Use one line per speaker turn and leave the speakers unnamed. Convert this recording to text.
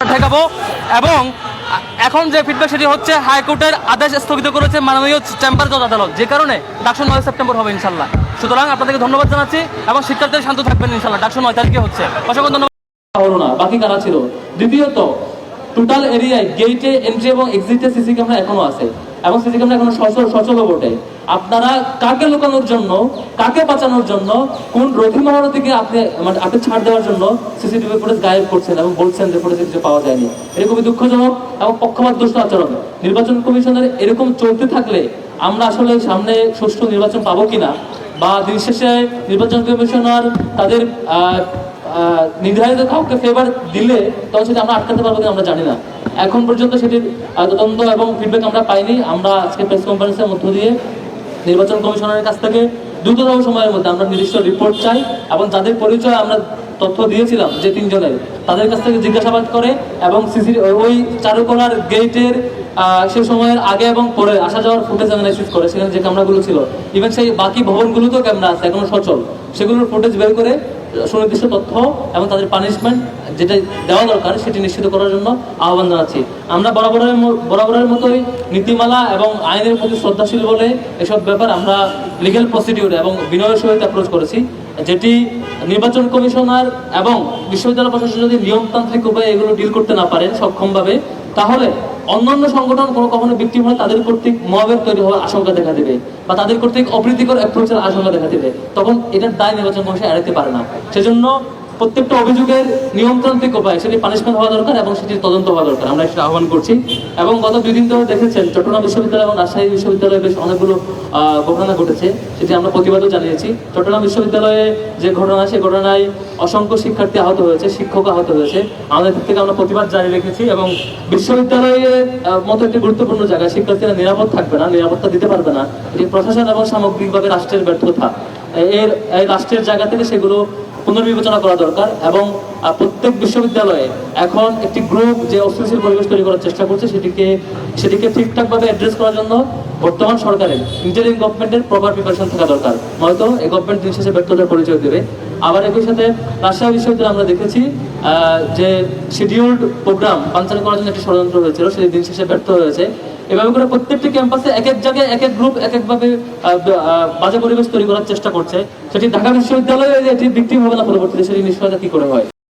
ঠেকাবো। এবং এখন যে ফিডব্যাক সেটি হচ্ছে হাইকোর্টের আদেশ স্থগিত করেছে মাননীয় চেম্বার জজ আদালত, যে কারণে ডাকশো নয় সেপ্টেম্বর হবে ইনশাল্লাহ। সুতরাং আপনাদেরকে ধন্যবাদ জানাচ্ছি এবং শিক্ষার্থীরা শান্ত থাকবেন ইনশাল্লাহ ডাকশো নয় তারিখে হচ্ছে। অসংখ্য ধন্যবাদ। হলো না, বাকি কারা ছিল? দ্বিতীয়ত টোটাল এরিয়ায় গেটে এন্ট্রি এবং এক্সিটে সিসি ক্যামেরা এখনও আছে। এবং সিসি ক্যামেরা এখনও সচল সচল বটে। আপনারা কাকে লুকানোর জন্য, কাকে বাঁচানোর জন্য, কোন রথি মহারথীকে আপনি মানে আপনি ছাড় দেওয়ার জন্য সিসিটিভি ফুটেজ গায়েব করছেন এবং বলছেন যে ফুটেজ কিছু পাওয়া যায়নি। এটা খুবই দুঃখজনক এবং পক্ষপাত দুষ্ট আচরণ। নির্বাচন কমিশনের এরকম চলতে থাকলে আমরা আসলে সামনে সুষ্ঠু নির্বাচন পাবো কিনা বা দিন শেষে নির্বাচন কমিশনার তাদের নির্ধারিত কাউকে ফেভার দিলে তখন সেটা আমরা আটকাতে পারব কিনা আমরা জানি না। এখন পর্যন্ত সেটির তদন্ত এবং ফিডব্যাক আমরা পাইনি। আমরা আজকে প্রেস কনফারেন্সের মধ্য দিয়ে নির্বাচন কমিশনারের কাছ থেকে দ্রুততম সময়ের মধ্যে আমরা নির্দিষ্ট রিপোর্ট চাই এবং যাদের পরিচয় আমরা তথ্য দিয়েছিলাম যে তিনজনের, তাদের কাছ থেকে জিজ্ঞাসাবাদ করে এবং সিসি, ওই চারুকলার গেটের সে সময়ের আগে এবং পরে আসা যাওয়ার ফুটেজ অ্যানালাইসিস করে, সেখানে যে ক্যামেরাগুলো ছিল ইভেন সেই বাকি ভবনগুলোতেও ক্যামেরা আছে, এখনও সচল। সেগুলোর ফুটেজ বের করে সুনির্দিষ্ট তথ্য এবং তাদের পানিশমেন্ট যেটা দেওয়া দরকার সেটি নিশ্চিত করার জন্য আহ্বান জানাচ্ছি। আমরা বরাবরের বরাবরের মতোই নীতিমালা এবং আইনের প্রতি শ্রদ্ধাশীল বলে এসব ব্যাপার আমরা লিগেল প্রসিডিউর এবং বিনয়ের সহিত অ্যাপ্রোচ করেছি। যেটি নির্বাচন কমিশনার এবং বিশ্ববিদ্যালয় প্রশাসন যদি নিয়মতান্ত্রিক উপায়ে এগুলো ডিল করতে না পারেন সক্ষমভাবে, তাহলে অন্যান্য সংগঠন কোনো কখনো বিক্রি হলে তাদের কর্তৃক মহাবের তৈরি হওয়ার আশঙ্কা দেখা দেবে বা তাদের কর্তৃক অপ্রীতিকর অ্যাপ্রোচের আশঙ্কা দেখা দেবে। তখন এটার দায় নির্বাচন কমিশন এড়াতে পারে না। সেজন্য প্রত্যেকটা অভিযোগের নিয়ন্ত্রণ নিয়মতান্ত্রিক উপায়, সেটি পানিশমেন্ট হওয়া দরকার এবং সেটির তদন্ত হওয়া দরকার। আমরা সেটা আহ্বান করছি। এবং গত দুই দিন ধরে দেখেছেন, চট্টগ্রাম বিশ্ববিদ্যালয় এবং রাজশাহী বিশ্ববিদ্যালয়ে বেশ অনেকগুলো ঘটনা ঘটেছে, সেটি আমরা প্রতিবাদও জানিয়েছি। চট্টগ্রাম বিশ্ববিদ্যালয়ে যে ঘটনা সেই ঘটনায় অসংখ্য শিক্ষার্থী আহত হয়েছে, শিক্ষক আহত হয়েছে। আমাদের দিক থেকে আমরা প্রতিবাদ জারি রেখেছি এবং বিশ্ববিদ্যালয়ের মতো একটি গুরুত্বপূর্ণ জায়গায় শিক্ষার্থীরা নিরাপদ থাকবে না, নিরাপত্তা দিতে পারবে না। এটি প্রশাসন এবং সামগ্রিকভাবে রাষ্ট্রের ব্যর্থতা। এর, এই রাষ্ট্রের জায়গা থেকে সেগুলো পুনর্বিবেচনা করা দরকার এবং প্রত্যেক বিশ্ববিদ্যালয়ে এখন একটি গ্রুপ যে অস্থিতিশীল পরিবেশ তৈরি করার চেষ্টা করছে, সেটিকে সেটিকে ঠিকঠাকভাবে অ্যাড্রেস করার জন্য বর্তমান সরকারের ইন্টারিম গভর্নমেন্টের প্রপার প্রিপারেশন থাকা দরকার। নয়তো এই গভর্নমেন্ট দিন শেষে ব্যর্থতার পরিচয় দেবে। আবার একই সাথে রাজশাহী বিশ্ববিদ্যালয়ে আমরা দেখেছি যে শিডিউলড প্রোগ্রাম বানচাল করার জন্য একটি ষড়যন্ত্র হয়েছিল, সেটি দিন শেষে ব্যর্থ হয়েছে। এভাবে করে প্রত্যেকটি ক্যাম্পাসে এক এক জায়গায় এক এক গ্রুপ এক একভাবে বাজে পরিবেশ তৈরি করার চেষ্টা করছে। সেটি ঢাকা বিশ্ববিদ্যালয়ে এটি বিক্রি হবে না পরবর্তীতে সেটি নিশ্চয়তা কি করে হয়?